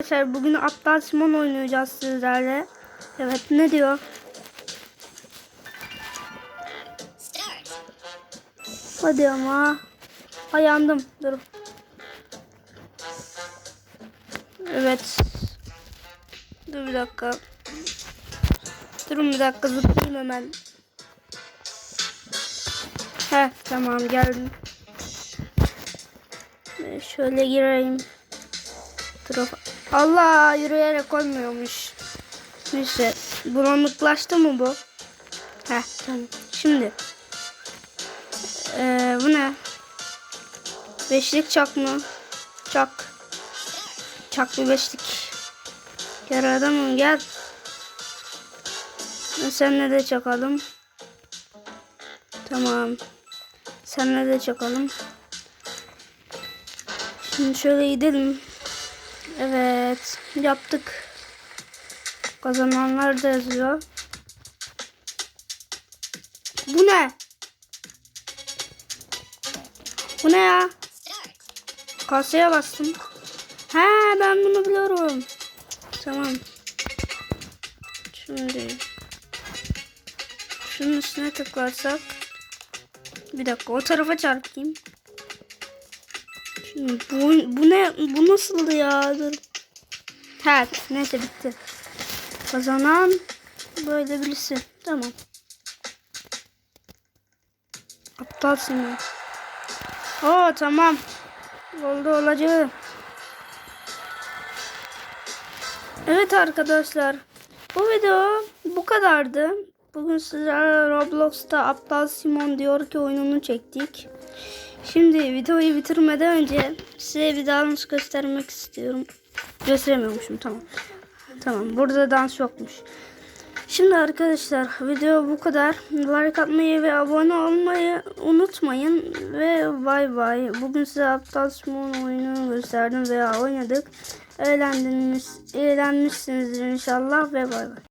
Arkadaşlar bugün Aptal Simon oynayacağız sizlerle. Evet ne diyor? Start. Hadi ama. Ayandım. Dur. Evet. Dur bir dakika. Durun bir dakika zıplayayım hemen. Heh tamam geldim. Şöyle gireyim. Dur. Allah yürüyerek olmuyormuş. Neyse bulanıklaştı mı bu? Heh tamam. Şimdi. Ee, bu ne? Beşlik çak mı? Çak. Çak bir beşlik. Gel adamım gel. Senle de çakalım. Tamam. Senle de çakalım. Şimdi şöyle gidelim. Evet. Yaptık. Kazananlar da yazıyor. Bu ne? Bu ne ya? Kasaya bastım. He ben bunu biliyorum. Tamam. Şimdi şunun üstüne tıklarsak bir dakika o tarafa çarpayım. Bu, bu ne bu nasıldı ya? Dur. Neyse bitti. Kazanan böyle birisi. Tamam. Aptalsın ya. Oo tamam. Oldu olacak. Evet arkadaşlar. Bu video bu kadardı. Bugün sizlerle Roblox'ta Aptal Simon diyor ki oyununu çektik. Şimdi videoyu bitirmeden önce size bir dans göstermek istiyorum. Gösteremiyormuşum tamam. Tamam burada dans yokmuş. Şimdi arkadaşlar video bu kadar. Like atmayı ve abone olmayı unutmayın. Ve bay bay. Bugün size Aptal Simon oyununu gösterdim veya oynadık. Eğlendiniz, eğlenmişsinizdir inşallah ve bay bay.